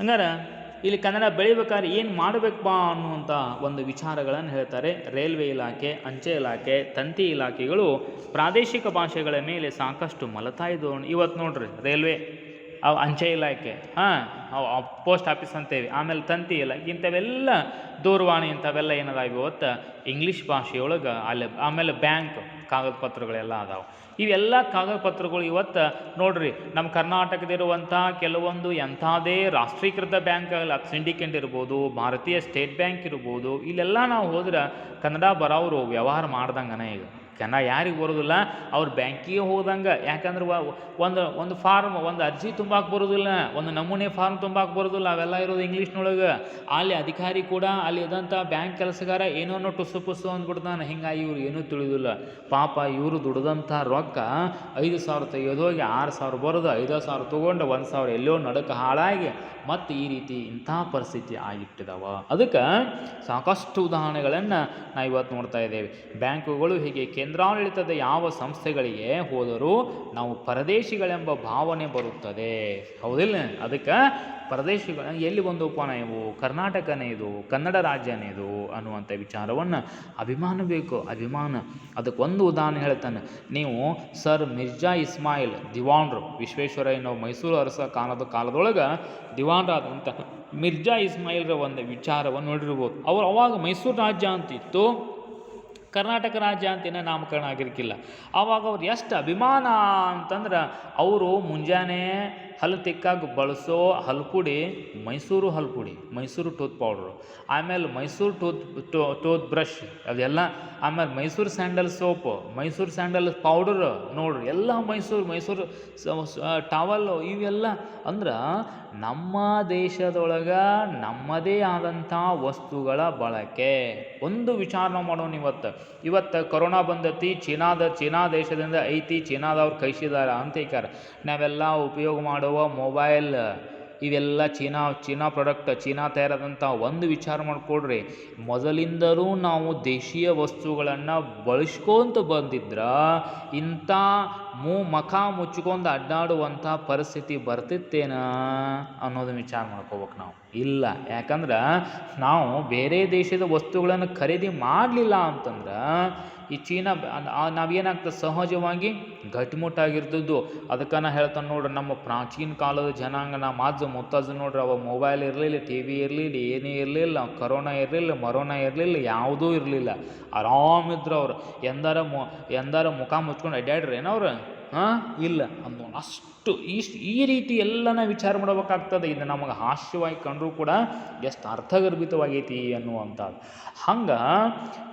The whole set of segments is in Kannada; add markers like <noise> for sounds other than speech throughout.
ಹಂಗಾರೆ ಇಲ್ಲಿ ಕನ್ನಡ ಬೆಳಿಬೇಕಾದ್ರೆ ಏನು ಮಾಡಬೇಕಪ್ಪ ಅನ್ನುವಂಥ ಒಂದು ವಿಚಾರಗಳನ್ನು ಹೇಳ್ತಾರೆ. ರೈಲ್ವೆ ಇಲಾಖೆ, ಅಂಚೆ ಇಲಾಖೆ, ತಂತಿ ಇಲಾಖೆಗಳು ಪ್ರಾದೇಶಿಕ ಭಾಷೆಗಳ ಮೇಲೆ ಸಾಕಷ್ಟು ಮಲತಾ ಇದ್ದವು ಇವತ್ತು ನೋಡ್ರಿ ರೈಲ್ವೆ. ಅವು ಅಂಚೆ ಇಲಾಖೆ, ಹಾಂ, ಅವು ಪೋಸ್ಟ್ ಆಫೀಸ್ ಅಂತೇವೆ ಆಮೇಲೆ ತಂತಿ ಇಲಾಖೆ ಇಂಥವೆಲ್ಲ ದೂರವಾಣಿ ಇಂಥವೆಲ್ಲ ಏನದಾವೆ ಇವತ್ತು ಇಂಗ್ಲೀಷ್ ಭಾಷೆಯೊಳಗೆ ಅಲ್ಲಿ, ಆಮೇಲೆ ಬ್ಯಾಂಕ್ ಕಾಗದ ಪತ್ರಗಳೆಲ್ಲ ಅದಾವೆ. ಇವೆಲ್ಲ ಕಾಗದ ಪತ್ರಗಳು ಇವತ್ತು, ನೋಡ್ರಿ ನಮ್ಮ ಕರ್ನಾಟಕದಿರುವಂಥ ಕೆಲವೊಂದು ಎಂಥದೇ ರಾಷ್ಟ್ರೀಕೃತ ಬ್ಯಾಂಕ್ ಆಗಲ್ಲ ಸಿಂಡಿಕೇಟ್ ಇರ್ಬೋದು, ಭಾರತೀಯ ಸ್ಟೇಟ್ ಬ್ಯಾಂಕ್ ಇರ್ಬೋದು, ಇಲ್ಲೆಲ್ಲ ನಾವು ಹೋದ್ರೆ ಕನ್ನಡ ಬರೋರು ವ್ಯವಹಾರ ಮಾಡ್ದಂಗನ ಈಗ. ಕನ್ನಡ ಯಾರಿಗೆ ಬರೋದಿಲ್ಲ, ಅವ್ರು ಬ್ಯಾಂಕಿಗೆ ಹೋದಂಗೆ. ಯಾಕಂದ್ರೆ ಒಂದು ಒಂದು ಫಾರ್ಮ್, ಒಂದು ಅರ್ಜಿ ತುಂಬಾಕ್ ಬರೋದಿಲ್ಲ, ಒಂದು ನಮೂನೆ ಫಾರ್ಮ್ ತುಂಬಾಕ್ ಬರೋದಿಲ್ಲ, ಅವೆಲ್ಲ ಇರೋದು ಇಂಗ್ಲೀಷ್ನೊಳಗೆ. ಅಲ್ಲಿ ಅಧಿಕಾರಿ ಕೂಡ ಅಲ್ಲಿ ಇದ್ದಂಥ ಬ್ಯಾಂಕ್ ಕೆಲಸಗಾರ ಏನೋ ಟುಸು ಪುಸ್ಸು ಅಂದ್ಬಿಡ್ತಾನೆ. ಹಿಂಗಾಗಿ ಇವ್ರು ಏನೂ ತಿಳಿದಿಲ್ಲ. ಪಾಪ ಇವರು ದುಡ್ದಂಥ ರೊಕ್ಕ ಐದು ಸಾವಿರ ತೆಗೆಯೋದೋಗಿ ಆರು ಸಾವಿರ ಬರೋದು ಐದು ಸಾವಿರ ತೊಗೊಂಡು ಒಂದು ಸಾವಿರ ಎಲ್ಲೋ ನಡಕ್ಕೆ ಹಾಳಾಗಿ ಮತ್ತು ಈ ರೀತಿ ಇಂಥ ಪರಿಸ್ಥಿತಿ ಆಗಿಟ್ಟಿದಾವ. ಅದಕ್ಕೆ ಸಾಕಷ್ಟು ಉದಾಹರಣೆಗಳನ್ನು ನಾವು ಇವತ್ತು ನೋಡ್ತಾ ಇದ್ದೇವೆ. ಬ್ಯಾಂಕುಗಳು ಹೀಗೆ ಕೇಂದ್ರಾಡಳಿತದ ಯಾವ ಸಂಸ್ಥೆಗಳಿಗೆ ಹೋದರೂ ನಾವು ಪರದೇಶಿಗಳೆಂಬ ಭಾವನೆ ಬರುತ್ತದೆ. ಹೌದಿಲ್ಲ? ಅದಕ್ಕೆ ಪ್ರದೇಶಗಳ ಎಲ್ಲಿ ಒಂದು ಉಪನ ಇವು? ಕರ್ನಾಟಕನೇ ಇದು, ಕನ್ನಡ ರಾಜ್ಯನೇ ಇದು ಅನ್ನುವಂಥ ವಿಚಾರವನ್ನು ಅಭಿಮಾನ ಬೇಕು, ಅಭಿಮಾನ. ಅದಕ್ಕೆ ಒಂದು ಉದಾಹರಣೆ ಹೇಳ್ತಾನೆ. ನೀವು ಸರ್ ಮಿರ್ಜಾ ಇಸ್ಮಾಯಿಲ್ ದಿವಾನ್ರು ವಿಶ್ವೇಶ್ವರಯ್ಯನವು ಮೈಸೂರು ಅರಸ ಕಾಲದ ಕಾಲದೊಳಗೆ ದಿವಾನ್ರಾದಂಥ ಮಿರ್ಜಾ ಇಸ್ಮಾಯಿಲ್ರ ಒಂದು ವಿಚಾರವನ್ನು ನೋಡಿರ್ಬೋದು. ಅವರು ಅವಾಗ ಮೈಸೂರು ರಾಜ್ಯ ಅಂತಿತ್ತು. ಕರ್ನಾಟಕ ರಾಜ್ಯ ಅಂತ ಇನ್ನೂ ನಾಮಕರಣ ಆಗಿರ್ಕಿಲ್ಲ. ಆವಾಗ ಅವ್ರು ಎಷ್ಟು ಅಭಿಮಾನ ಅಂತಂದ್ರೆ ಅವರು ಮುಂಜಾನೆ ಹಲ್ಲು ತಿಕ್ಕಾಗಿ ಬಳಸೋ ಹಲ್ಪುಡಿ ಮೈಸೂರು ಹಲ್ಪುಡಿ ಮೈಸೂರು ಟೂತ್ ಪೌಡ್ರು. ಆಮೇಲೆ ಮೈಸೂರು ಟೂತ್ ಟೂತ್ ಬ್ರಷ್, ಅದೆಲ್ಲ ಆಮೇಲೆ Mysore sandal soap, Mysore sandal powder ನೋಡ್ರಿ, ಎಲ್ಲ ಮೈಸೂರು ಮೈಸೂರು ಟವಲ್ಲು ಇವೆಲ್ಲ ಅಂದ್ರೆ ನಮ್ಮ ದೇಶದೊಳಗೆ ನಮ್ಮದೇ ಆದಂಥ ವಸ್ತುಗಳ ಬಳಕೆ. ಒಂದು ವಿಚಾರ ಮಾಡೋಣ ಇವತ್ತು. ಇವತ್ತು ಕೊರೋನಾ ಬಂದತಿ, ಚೀನಾದ, ಚೀನಾ ದೇಶದಿಂದ ಐತಿ, ಚೀನಾದವ್ರು ಕೈಸಿದಾರ ಅಂತ ಹೇಳ್ತಾರೆ ನಾವೆಲ್ಲ ಉಪಯೋಗ ಮಾಡುವ ಮೊಬೈಲ್ ಇವೆಲ್ಲ ಚೀನಾ ಚೀನಾ ಪ್ರಾಡಕ್ಟ್ ಚೀನಾ ತಯಾರಾದಂಥ ಒಂದು ವಿಚಾರ ಮಾಡಿಕೊಡ್ರಿ ಮೊದಲಿಂದಲೂ ನಾವು ದೇಶೀಯ ವಸ್ತುಗಳನ್ನು ಬಳಸ್ಕೊಂತ ಬಂದಿದ್ರ ಇಂಥ ಮೂ ಮಖ ಮುಚ್ಕೊಂಡು ಅಡ್ಡಾಡುವಂಥ ಪರಿಸ್ಥಿತಿ ಬರ್ತಿತ್ತೇನ ಅನ್ನೋದನ್ನ ವಿಚಾರ ಮಾಡ್ಕೋಬೇಕು ನಾವು. ಇಲ್ಲ. ಯಾಕಂದ್ರೆ ನಾವು ಬೇರೆ ದೇಶದ ವಸ್ತುಗಳನ್ನು ಖರೀದಿ ಮಾಡಲಿಲ್ಲ ಅಂತಂದ್ರೆ ಈ ಚೀನಾ ನಾವೇನಾಗ್ತದೆ? ಸಹಜವಾಗಿ ಗಟ್ಟಿಮುಟ್ಟಾಗಿರ್ತದ್ದು ಅದಕ್ಕೆ ನಾ ಹೇಳ್ತಾನೆ ನೋಡ್ರಿ, ನಮ್ಮ ಪ್ರಾಚೀನ ಕಾಲದ ಜನಾಂಗ ನಮ್ಮ ಅಜ್ಜ ಮುತ್ತಜ್ಜ ನೋಡ್ರಿ ಅವಾಗ ಮೊಬೈಲ್ ಇರಲಿಲ್ಲ ಟಿ ವಿ ಇರಲಿಲ್ಲ, ಏನೇ ಇರಲಿಲ್ಲ ಕರೋನಾ ಇರಲಿಲ್ಲ, ಮರೋನಾ ಇರಲಿಲ್ಲ, ಯಾವುದೂ ಇರಲಿಲ್ಲ. ಆರಾಮಿದ್ರು ಅವ್ರು. ಎಂದಾರ ಮು ಎಂದಾರ ಮುಖ ಮುಚ್ಕೊಂಡು ಅಡ್ಡಾಡ್ರಿ ಏನವ್ರು ಹಾಂ? ಇಲ್ಲ. ಅಂದು ಅಷ್ಟು ಇಷ್ಟು ಈ ರೀತಿ ಎಲ್ಲ ನಾವು ವಿಚಾರ ಮಾಡಬೇಕಾಗ್ತದೆ. ಇದು ನಮಗೆ ಹಾಸ್ಯವಾಗಿ ಕಂಡರೂ ಕೂಡ ಎಷ್ಟು ಅರ್ಥಗರ್ಭಿತವಾಗೈತಿ ಅನ್ನುವಂಥದ್ದು. ಹಂಗೆ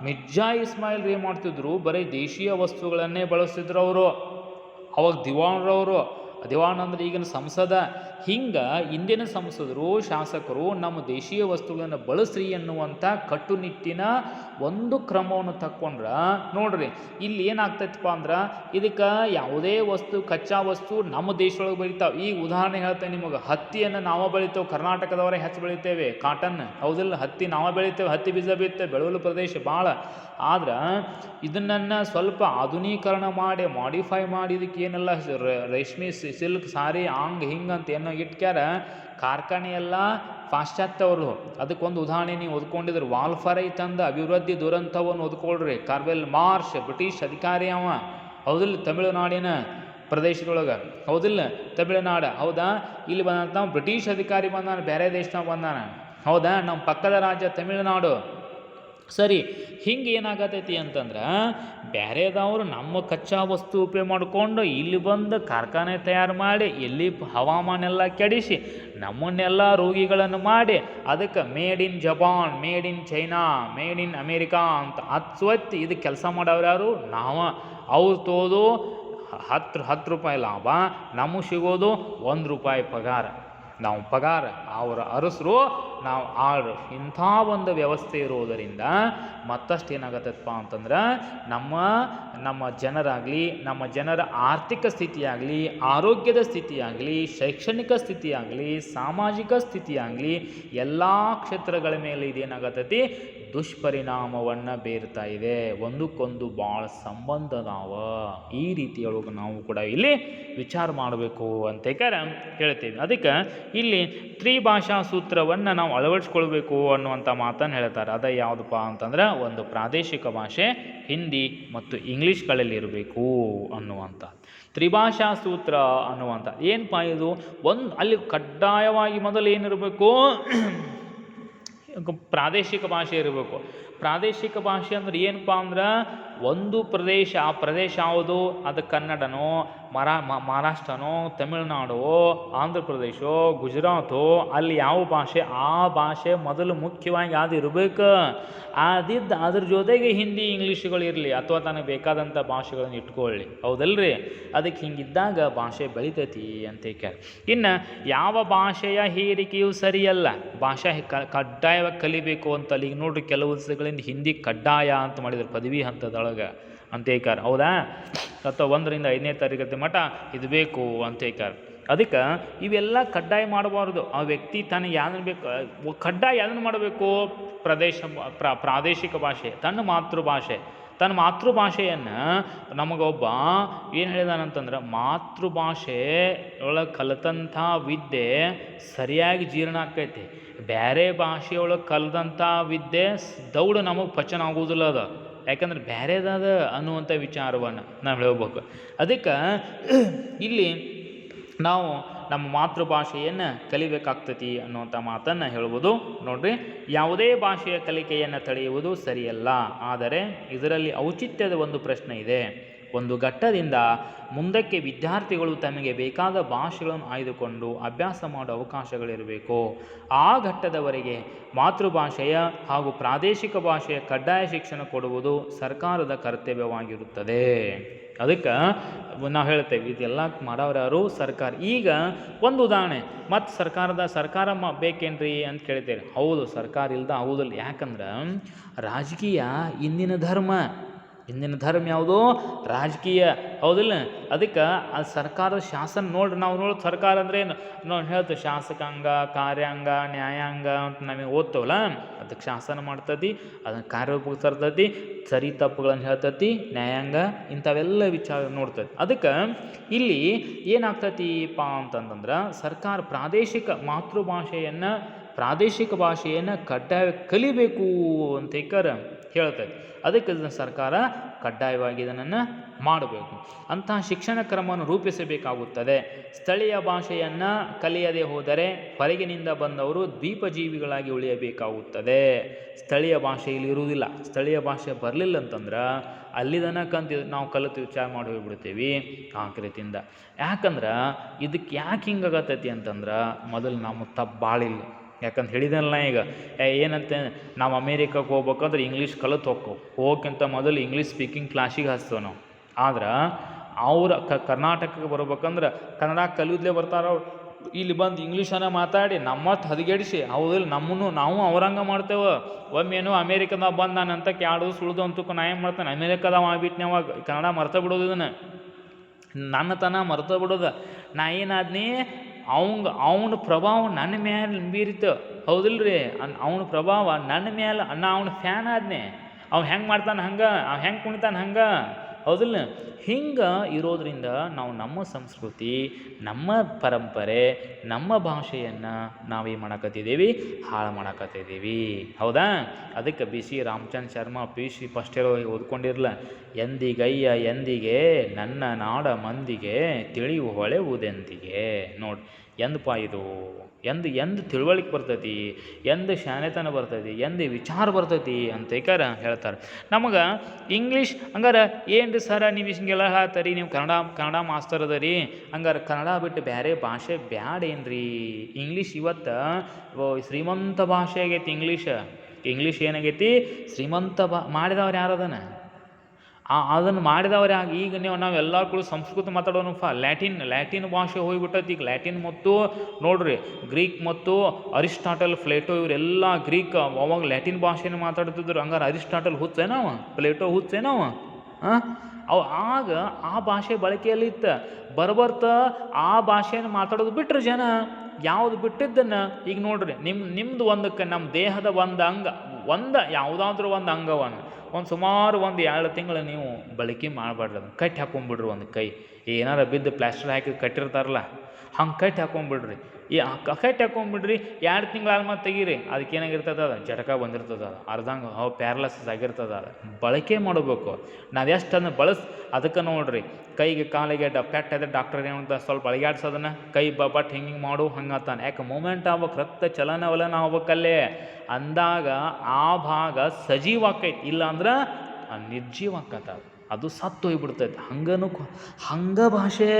ಮಿರ್ಜಾ ಇಸ್ಮಾಯಿಲ್ ಏನು ಮಾಡ್ತಿದ್ರು? ಬರೀ ದೇಶೀಯ ವಸ್ತುಗಳನ್ನೇ ಬಳಸ್ತಿದ್ರು ಅವರು. ಅವಾಗ ದಿವಾನ್ರವರು. ದಿವಾನ್ ಅಂದರೆ ಈಗಿನ ಸಂಸದ. ಹಿಂಗೆ ಇಂದಿನ ಸಂಸದರು, ಶಾಸಕರು ನಮ್ಮ ದೇಶೀಯ ವಸ್ತುಗಳನ್ನು ಬಳಸ್ರಿ ಎನ್ನುವಂಥ ಕಟ್ಟುನಿಟ್ಟಿನ ಒಂದು ಕ್ರಮವನ್ನು ತಕ್ಕೊಂಡ್ರೆ, ನೋಡ್ರಿ ಇಲ್ಲಿ ಏನಾಗ್ತೈತಪ್ಪ ಅಂದ್ರೆ ಇದಕ್ಕೆ ಯಾವುದೇ ವಸ್ತು, ಕಚ್ಚಾ ವಸ್ತು ನಮ್ಮ ದೇಶದೊಳಗೆ ಬೆಳಿತಾವೆ. ಈಗ ಉದಾಹರಣೆ ಹೇಳ್ತೇನೆ ನಿಮಗೆ, ಹತ್ತಿಯನ್ನು ನಾವು ಬೆಳಿತೇವೆ, ಕರ್ನಾಟಕದವರೇ ಹೆಚ್ಚು ಬೆಳಿತೇವೆ, ಕಾಟನ್ ಹೌದಿಲ್ಲ, ಹತ್ತಿ ನಾವು ಬೆಳಿತೇವೆ, ಹತ್ತಿ ಬೀಜ ಬೀಳ್ತೇವೆ ಬೆಳವಲು ಪ್ರದೇಶ ಭಾಳ ಆದ್ರೆ ಇದನ್ನು ಸ್ವಲ್ಪ ಆಧುನೀಕರಣ ಮಾಡಿ ಮಾಡಿಫೈ ಮಾಡಿ, ಇದಕ್ಕೆ ಏನೆಲ್ಲ ರೇಷ್ಮೆ ಸಿಲ್ಕ್ ಸಾರಿ, ಆಂಗ್, ಹಿಂಗೆ ಅಂತ ಏನೋ ಇಟ್ಕ್ಯಾರ ಕಾರ್ಖಾನೆ ಎಲ್ಲ ಪಾಶ್ಚಾತ್ಯವರು. ಅದಕ್ಕೊಂದು ಉದಾಹರಣೆ ನೀವು ಓದ್ಕೊಂಡಿದ್ರೆ. ವಾಲ್ಫರೈ ತಂದ ಅಭಿವೃದ್ಧಿ ದುರಂತವನ್ನು ಓದ್ಕೊಳ್ರಿ. ಕಾರ್ವೆಲ್ ಮಾರ್ಷ್, ಬ್ರಿಟಿಷ್ ಅಧಿಕಾರಿ ಅವ. ಹೌದಿಲ್ಲ ತಮಿಳುನಾಡಿನ ಪ್ರದೇಶದೊಳಗೆ? ಹೌದಿಲ್ಲ ತಮಿಳುನಾಡು? ಹೌದಾ? ಇಲ್ಲಿ ಬಂದಂಥ ಬ್ರಿಟಿಷ್ ಅಧಿಕಾರಿ ಬಂದಾನ ಬೇರೆ ದೇಶದಾಗ ಬಂದಾನ. ಹೌದಾ? ನಮ್ಮ ಪಕ್ಕದ ರಾಜ್ಯ ತಮಿಳುನಾಡು. ಸರಿ, ಹಿಂಗೆ ಏನಾಗತೈತಿ ಅಂತಂದ್ರೆ ಬೇರೆದವರು ನಮ್ಮ ಕಚ್ಚಾ ವಸ್ತು ಉಪಯೋಗ ಮಾಡಿಕೊಂಡು ಇಲ್ಲಿ ಬಂದು ಕಾರ್ಖಾನೆ ತಯಾರು ಮಾಡಿ, ಇಲ್ಲಿ ಹವಾಮಾನ ಎಲ್ಲ ಕೆಡಿಸಿ, ನಮ್ಮನ್ನೆಲ್ಲ ರೋಗಿಗಳನ್ನು ಮಾಡಿ, ಅದಕ್ಕೆ made in Japan made in China made in America ಅಂತ ಹತ್ತು ಇದು ಕೆಲಸ ಮಾಡೋರು ಯಾರು? ನಾವು. ಅವ್ರು ತೋದು ಹತ್ತು ಹತ್ತು ರೂಪಾಯಿ ಲಾಭ, ನಮಗೆ ಸಿಗೋದು ಒಂದು ರೂಪಾಯಿ ಪಗಾರ. ನಾವು ಪಗಾರ, ಅವರ ಅರಸರು, ನಾವು ಆಳ್ರು ಇಂಥ ಒಂದು ವ್ಯವಸ್ಥೆ ಇರುವುದರಿಂದ ಮತ್ತಷ್ಟು ಏನಾಗತ್ತಪ್ಪ ಅಂತಂದ್ರೆ ನಮ್ಮ ನಮ್ಮ ಜನರಾಗಲಿ, ನಮ್ಮ ಜನರ ಆರ್ಥಿಕ ಸ್ಥಿತಿಯಾಗಲಿ, ಆರೋಗ್ಯದ ಸ್ಥಿತಿಯಾಗಲಿ, ಶೈಕ್ಷಣಿಕ ಸ್ಥಿತಿಯಾಗಲಿ, ಸಾಮಾಜಿಕ ಸ್ಥಿತಿಯಾಗಲಿ ಎಲ್ಲ ಕ್ಷೇತ್ರಗಳ ಮೇಲೆ ಇದೇನಾಗತ್ತೈತಿ? ದುಷ್ಪರಿಣಾಮವನ್ನು ಬೀರ್ತಾ ಇದೆ. ಒಂದಕ್ಕೊಂದು ಭಾಳ ಸಂಬಂಧ ಅದಾವ. ಈ ರೀತಿಯೊಳಗೆ ನಾವು ಕೂಡ ಇಲ್ಲಿ ವಿಚಾರ ಮಾಡಬೇಕು ಅಂತ ಹೇಳ್ತೀವಿ ಅದಕ್ಕೆ ಇಲ್ಲಿ ತ್ರಿಭಾಷಾ ಸೂತ್ರವನ್ನು ನಾವು ಅಳವಡಿಸ್ಕೊಳ್ಬೇಕು ಅನ್ನುವಂಥ ಮಾತನ್ನು ಹೇಳ್ತಾರೆ. ಅದ ಯಾವುದಪ್ಪ ಅಂತಂದ್ರೆ ಒಂದು ಪ್ರಾದೇಶಿಕ ಭಾಷೆ ಹಿಂದಿ ಮತ್ತು ಇಂಗ್ಲೀಷ್ಗಳಲ್ಲಿರಬೇಕು ಅನ್ನುವಂಥ ತ್ರಿಭಾಷಾ ಸೂತ್ರ ಅನ್ನುವಂಥ ಏನಪ್ಪ ಇದು? ಒಂದು ಅಲ್ಲಿ ಕಡ್ಡಾಯವಾಗಿ ಮೊದಲು ಏನಿರಬೇಕು? ಪ್ರಾದೇಶಿಕ ಭಾಷೆ ಇರಬೇಕು. ಪ್ರಾದೇಶಿಕ ಭಾಷೆ ಅಂದ್ರೆ ಏನಪ್ಪ ಅಂದ್ರೆ ಒಂದು ಪ್ರದೇಶ, ಆ ಪ್ರದೇಶ ಯಾವುದು? ಅದು ಕನ್ನಡನೋ ಮರಾ ಮಹಾರಾಷ್ಟ್ರನೋ, ತಮಿಳುನಾಡು ಆಂಧ್ರ ಪ್ರದೇಶೋ ಗುಜರಾತು, ಅಲ್ಲಿ ಯಾವ ಭಾಷೆ, ಆ ಭಾಷೆ ಮೊದಲು ಮುಖ್ಯವಾಗಿ ಅದು ಇರಬೇಕು? ಅದಿದ್ದು ಅದ್ರ ಜೊತೆಗೆ ಹಿಂದಿ, ಇಂಗ್ಲೀಷ್ಗಳು ಇರಲಿ, ಅಥವಾ ತನಗೆ ಬೇಕಾದಂಥ ಭಾಷೆಗಳನ್ನು ಇಟ್ಕೊಳ್ಳಿ. ಹೌದಲ್ರಿ? ಅದಕ್ಕೆ ಹಿಂಗಿದ್ದಾಗ ಭಾಷೆ ಬೆಳಿತೈತಿ ಅಂತ ಇನ್ನು ಯಾವ ಭಾಷೆಯ ಹೇರಿಕೆಯೂ ಸರಿಯಲ್ಲ. ಭಾಷೆ ಕಡ್ಡಾಯವಾಗಿ ಕಲಿಬೇಕು ಅಂತ ಅಲ್ಲಿಗೆ ನೋಡ್ರಿ ಕೆಲವು ದಿವಸಗಳಿಂದ ಹಿಂದಿ ಕಡ್ಡಾಯ ಅಂತ ಮಾಡಿದ್ರು ಪದವಿ ಹಂತದೊಳಗೆ. ಅಂತ ಹೇಳ್ತಾರೆ ಹೌದಾ? ಅಥವಾ ಒಂದರಿಂದ ಐದನೇ ತರಗತಿ ಮಠ, ಇದು ಬೇಕು ಅಂತ ಹೇಳ್ತಾರೆ ಅದಕ್ಕೆ ಇವೆಲ್ಲ ಕಡ್ಡಾಯ ಮಾಡಬಾರ್ದು. ಆ ವ್ಯಕ್ತಿ ತಾನು ಯಾವ್ದನ್ನು ಬೇಕು ಕಡ್ಡಾಯ ಯಾವ್ದನ್ನು ಮಾಡಬೇಕು? ಪ್ರದೇಶ ಪ್ರ, ಪ್ರಾದೇಶಿಕ ಭಾಷೆ, ತನ್ನ ಮಾತೃಭಾಷೆ. ತನ್ನ ಮಾತೃಭಾಷೆಯನ್ನು ನಮಗೊಬ್ಬ ಏನು ಹೇಳಿದಾನಂತಂದ್ರೆ, ಮಾತೃಭಾಷೆ ಒಳಗೆ ಕಲಿತಂಥ ವಿದ್ಯೆ ಸರಿಯಾಗಿ ಜೀರ್ಣ ಆಕೈತಿ ಬೇರೆ ಭಾಷೆಯೊಳಗೆ ಕಲಿತಂಥ ವಿದ್ಯೆ ದೌಡು ನಮಗೆ ಪಚನ ಆಗೋದಿಲ್ಲ ಅದು. ಯಾಕಂದ್ರೆ ಬೇರೆದಾದ ಅನ್ನುವಂಥ ವಿಚಾರವನ್ನು ನಾವು ಹೇಳ್ಬೇಕು. ಅದಕ್ಕೆ <clears throat> ಇಲ್ಲಿ ನಾವು ನಮ್ಮ ಮಾತೃಭಾಷೆಯನ್ನು ಕಲಿಬೇಕಾಗ್ತತಿ ಅನ್ನುವಂಥ ಮಾತನ್ನು ಹೇಳ್ಬೋದು. ನೋಡ್ರಿ, ಯಾವುದೇ ಭಾಷೆಯ ಕಲಿಕೆಯನ್ನು ತಡೆಯುವುದು ಸರಿಯಲ್ಲ. ಆದರೆ ಇದರಲ್ಲಿ ಔಚಿತ್ಯದ ಒಂದು ಪ್ರಶ್ನೆ ಇದೆ. ಒಂದು ಘಟ್ಟದಿಂದ ಮುಂದಕ್ಕೆ ವಿದ್ಯಾರ್ಥಿಗಳು ತಮಗೆ ಬೇಕಾದ ಭಾಷೆಗಳನ್ನು ಆಯ್ದುಕೊಂಡು ಅಭ್ಯಾಸ ಮಾಡುವ ಅವಕಾಶಗಳಿರಬೇಕು. ಆ ಘಟ್ಟದವರೆಗೆ ಮಾತೃಭಾಷೆಯ ಹಾಗೂ ಪ್ರಾದೇಶಿಕ ಭಾಷೆಯ ಕಡ್ಡಾಯ ಶಿಕ್ಷಣ ಕೊಡುವುದು ಸರ್ಕಾರದ ಕರ್ತವ್ಯವಾಗಿರುತ್ತದೆ. ಅದಕ್ಕೆ ನಾವು ಹೇಳ್ತೇವೆ, ಇದೆಲ್ಲ ಮಾಡೋರು ಸರ್ಕಾರ. ಈಗ ಒಂದು ಉದಾಹರಣೆ, ಮತ್ತು ಸರ್ಕಾರದ ಸರ್ಕಾರ ಮ ಬೇಕೇನ್ರಿ ಅಂತ ಕೇಳ್ತೇವೆ. ಹೌದು, ಸರ್ಕಾರ ಇಲ್ದ ಹೌದಲ್ಲ ಯಾಕಂದ್ರೆ ರಾಜಕೀಯ ಇಂದಿನ ಧರ್ಮ ಇಂದಿನ ಧರ್ಮ ಯಾವುದು ರಾಜಕೀಯ, ಹೌದಿಲ್ಲ? ಅದಕ್ಕೆ ಆ ಸರ್ಕಾರದ ಶಾಸನ ನೋಡ್ರಿ, ನಾವು ನೋಡಿ ಸರ್ಕಾರ ಅಂದ್ರೆ ಏನು? ನಾವು ಹೇಳ್ತು ಶಾಸಕಾಂಗ ಕಾರ್ಯಾಂಗ, ನ್ಯಾಯಾಂಗ ಅಂತ ನಮಗೆ ಓದ್ತವಲ್ಲ? ಅದಕ್ಕೆ ಶಾಸನ ಮಾಡ್ತತಿ, ಅದನ್ನು ಕಾರ್ಯರೂಪಕ್ಕೆ ತರ್ತತಿ ಸರಿ ತಪ್ಪುಗಳನ್ನು ಹೇಳ್ತತಿ, ನ್ಯಾಯಾಂಗ ಇಂಥವೆಲ್ಲ ವಿಚಾರ ನೋಡ್ತತಿ. ಅದಕ್ಕೆ ಇಲ್ಲಿ ಏನಾಗ್ತತಿಪ್ಪ ಅಂತಂತಂದ್ರೆ ಸರ್ಕಾರ ಪ್ರಾದೇಶಿಕ ಮಾತೃಭಾಷೆಯನ್ನು ಪ್ರಾದೇಶಿಕ ಭಾಷೆಯನ್ನು ಕಡ್ಡಾಯ ಕಲಿಬೇಕು ಅಂತ ಹೇಳ್ತದೆ. ಅದಕ್ಕೆ ಇದನ್ನು ಸರ್ಕಾರ ಕಡ್ಡಾಯವಾಗಿ ಇದನ್ನು ಮಾಡಬೇಕು. ಅಂತಹ ಶಿಕ್ಷಣ ಕ್ರಮವನ್ನು ರೂಪಿಸಬೇಕಾಗುತ್ತದೆ. ಸ್ಥಳೀಯ ಭಾಷೆಯನ್ನು ಕಲಿಯದೆ ಹೋದರೆ ಹೊರಗಿನಿಂದ ಬಂದವರು ದ್ವೀಪಜೀವಿಗಳಾಗಿ ಉಳಿಯಬೇಕಾಗುತ್ತದೆ. ಸ್ಥಳೀಯ ಭಾಷೆ ಇಲ್ಲಿ ಇರುವುದಿಲ್ಲ. ಸ್ಥಳೀಯ ಭಾಷೆ ಬರಲಿಲ್ಲ ಅಂತಂದ್ರೆ ಅಲ್ಲಿದನ ಕಂತ ನಾವು ಕಲಿತು ವಿಚಾರ ಮಾಡಿ ಹೋಗ್ಬಿಡ್ತೀವಿ ಕಾಂಕ್ರೀತಿಂದ ಯಾಕಂದ್ರೆ ಇದಕ್ಕೆ ಯಾಕೆ ಹಿಂಗಾಗತ್ತೈತಿ ಅಂತಂದ್ರೆ ಮೊದಲು ನಮ್ಮ ತಪ್ಪು ಭಾಳಿಲ್ಲ ಯಾಕಂತ ಹೇಳಿದನಲ್ಲ ಈಗ ಏನಂತ, ನಾವು ಅಮೇರಿಕಕ್ಕೆ ಹೋಗ್ಬೇಕಂದ್ರೆ ಇಂಗ್ಲೀಷ್ ಕಲಿತು ಹೋಗ್ಕೋ. ಹೋಗಕ್ಕಿಂತ ಮೊದಲು ಇಂಗ್ಲೀಷ್ ಸ್ಪೀಕಿಂಗ್ ಕ್ಲಾಸಿಗೆ ಹಚ್ತೇವೆ ನಾವು. ಆದ್ರೆ, ಅವ್ರ ಕ, ಕರ್ನಾಟಕಕ್ಕೆ ಬರ್ಬೇಕಂದ್ರೆ ಕನ್ನಡ ಕಲಿಯೋದ್ಲೇ ಬರ್ತಾರೆ ಅವ್ರು. ಇಲ್ಲಿ ಬಂದು ಇಂಗ್ಲೀಷನ್ನ ಮಾತಾಡಿ ನಮ್ಮತ್ತು ಹದಗೆಡಿಸಿ ಹೌದಿಲ್ಲ ನಮ್ಮನ್ನು ನಾವು ಅವ್ರಂಗ ಮಾಡ್ತೇವೆ. ಒಮ್ಮೇನೋ ಅಮೇರಿಕದಾಗ ಬಂದು ನಾನು ಅಂತ ಕ್ಯಾಡು ಸುಳ್ದು ಅಂತಕ್ಕೂ ನಾ ಏನು ಮಾಡ್ತಾನೆ? ಅಮೇರಿಕದಾಗ ಅವಾಗ ಕನ್ನಡ ಮರ್ತ ಬಿಡೋದು ಇದನ್ನು. ನನ್ನತನ ಮರ್ತ ಬಿಡೋದು. ನಾ ಏನಾದ್ನಿ ಅವಂಗ, ಅವನ ಪ್ರಭಾವ ನನ್ನ ಮೇಲೆ ಬೀರಿತು. ಅನ್, ಅವನ ಪ್ರಭಾವ ನನ್ನ ಮ್ಯಾಲೆ ನಾ ಅವ್ನ ಫ್ಯಾನ್ ಆದ್ನೆ. ಅವ ಹೆಂಗೆ ಮಾಡ್ತಾನೆ ಹಂಗೆ? ಅವ ಹೆಂಗೆ ಕುಣಿತಾನೆ ಹಂಗೆ? ಹೌದಿಲ್ಲ ಹಿಂಗೆ ಇರೋದರಿಂದ ನಾವು ನಮ್ಮ ಸಂಸ್ಕೃತಿ, ನಮ್ಮ ಪರಂಪರೆ, ನಮ್ಮ ಭಾಷೆಯನ್ನು ನಾವೇನು ಮಾಡಕತ್ತಿದ್ದೀವಿ, ಹಾಳು ಮಾಡಕತ್ತಿದ್ದೀವಿ. ಹೌದಾ? ಅದಕ್ಕೆ B C Ramachandra Sharma, P C first year ಓದ್ಕೊಂಡಿರಲ್ಲ ಎಂದಿಗಯ್ಯ ಎಂದಿಗೆ ನನ್ನ ನಾಡ ಮಂದಿಗೆ ತಿಳಿವು ಹೊಳೆವುದೆಂದಿಗೆ ನೋಡಿ ಎಂದಪ್ಪ ಇದು ಎಂದು ಎಂದು ತಿಳುವಳಿಕೆ ಬರ್ತೈತಿ, ಎಂದು ಶಾನೆತನ ಬರ್ತೈತಿ, ಎಂದು ವಿಚಾರ ಬರ್ತೈತಿ ಅಂತ ಏಕಾರ ಹೇಳ್ತಾರೆ. ನಮಗೆ ಇಂಗ್ಲೀಷ್ ಹಂಗಾರೆ ಏನು ರೀ ಸರ ನೀವು ಹಿಂಗೆಲ್ಲ ಹೇಳ್ತಾರಿ, ನೀವು ಕನ್ನಡ ಕನ್ನಡ ಮಾಸ್ತರ್ ಅದ ರೀ ಹಂಗಾರೆ ಕನ್ನಡ ಬಿಟ್ಟು ಬೇರೆ ಭಾಷೆ ಬ್ಯಾಡ ರೀ ಇಂಗ್ಲೀಷ್ ಇವತ್ತು ಶ್ರೀಮಂತ ಭಾಷೆ ಆಗೈತಿ ಇಂಗ್ಲೀಷ್ ಇಂಗ್ಲೀಷ್ ಏನಾಗೈತಿ? ಶ್ರೀಮಂತ ಬಾ, ಮಾಡಿದವ್ರು ಯಾರದನ ಅದನ್ನು ಮಾಡಿದವ್ರು ಯಾಕೆ ಈಗ ನೀವು ನಾವು ಎಲ್ಲರೂ ಕೂಡ ಸಂಸ್ಕೃತ ಮಾತಾಡೋನು ಫ, ಲ್ಯಾಟಿನ್ ಲ್ಯಾಟಿನ್ ಭಾಷೆ ಹೋಗಿಬಿಟ್ಟೈತಿ. ಈಗ ಲ್ಯಾಟಿನ್ ಮತ್ತು, ನೋಡ್ರಿ, ಗ್ರೀಕ್ ಮತ್ತು ಅರಿಸ್ಟಾಟಲ್, ಪ್ಲೇಟೋ, ಇವರೆಲ್ಲ ಗ್ರೀಕ್, ಅವಾಗ ಲ್ಯಾಟಿನ್ ಭಾಷೆನ ಮಾತಾಡ್ತಿದ್ರು. ಹಂಗಾರೆ ಅರಿಸ್ಟಾಟಲ್ ಹುಚ್ಚೇನವ ಪ್ಲೇಟೋ ಹುಚ್ಚೇನವ ಅವ ಅವು, ಆಗ ಆ ಭಾಷೆ ಬಳಕೆಯಲ್ಲಿತ್ತ ಬರ್ಬರ್ತ ಆ ಭಾಷೆಯನ್ನು ಮಾತಾಡೋದು ಬಿಟ್ರಿ ಜನ. ಯಾವುದು ಬಿಟ್ಟಿದ್ದನ್ನು, ಈಗ ನೋಡ್ರಿ ನಿಮ್ಮ ನಿಮ್ಮದು ಒಂದಕ್ಕೆ ನಮ್ಮ ದೇಹದ ಒಂದು ಅಂಗ, ಒಂದು ಯಾವುದಾದ್ರೂ ಒಂದು ಅಂಗವನ್ನು. ಒಂದು ಸುಮಾರು ಒಂದು ಎರಡು ತಿಂಗಳು ನೀವು ಬಳಕೆ ಮಾಡಬಾರ್ದು. ಅದನ್ನು ಕಟ್ಟಿ ಹಾಕೊಂಡ್ಬಿಡ್ರಿ ಒಂದು ಕೈ. ಏನಾರ ಬಿದ್ದು ಪ್ಲಾಸ್ಟರ್ ಹಾಕಿ ಕಟ್ಟಿರ್ತಾರಲ್ಲ, ಹಂಗೆ ಕಟ್ಟಿ ಹಾಕೊಂಡ್ಬಿಡ್ರಿ ಈ ಕಫೆಟ್ ಕಟ್ಟಿ ಹಾಕೊಂಡ್ಬಿಡ್ರಿ ಎರಡು ತಿಂಗಳು ಮತ್ತು ತೆಗೀರಿ. ಅದಕ್ಕೆ ಏನಾಗಿರ್ತದ ಅದು? ಜಟಕ ಬಂದಿರ್ತದ ಅದು. ಅರ್ಧಂಗೆ ಅವು ಪ್ಯಾರಲಸಿಸ್ ಆಗಿರ್ತದ ಅದು. ಬಳಕೆ ಮಾಡಬೇಕು. ನಾವು ಎಷ್ಟು ಅದನ್ನು ಬಳಸಿ, ಅದಕ್ಕೆ ನೋಡ್ರಿ. ಕೈಗೆ ಕಾಲಿಗೆ ಡ ಪೆಟ್ಟ ಡಾಕ್ಟರ್ ಏನಂತ ಸ್ವಲ್ಪ ಅಳಿಗಾಡ್ಸೋದನ್ನ. ಕೈ ಬ ಬಟ್ ಹಿಂಗೆ ಹಿಂಗೆ ಮಾಡು ಹಂಗತ್ತಾನೆ ಯಾಕೆ ಮೂಮೆಂಟ್ ಆಗ್ಬೇಕು? ರಕ್ತ ಚಲನವಲನ ಆಗ್ಬೇಕಲ್ಲೇ. ಅಂದಾಗ ಆ ಭಾಗ ಸಜೀವ ಆಕೈತಿ ಇಲ್ಲಾಂದ್ರೆ ನಿರ್ಜೀವ ಅದು. ಸತ್ತು ಹೋಗ್ಬಿಡ್ತೈತೆ. ಹಂಗನು ಹಂಗ ಭಾಷೆ.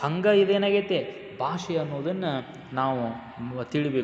ಹಂಗ ಇದೇನಾಗೈತಿ? ಭಾಷೆ ಅನ್ನೋದನ್ನು ನಾವು ತಿಳಿಬೇಕು.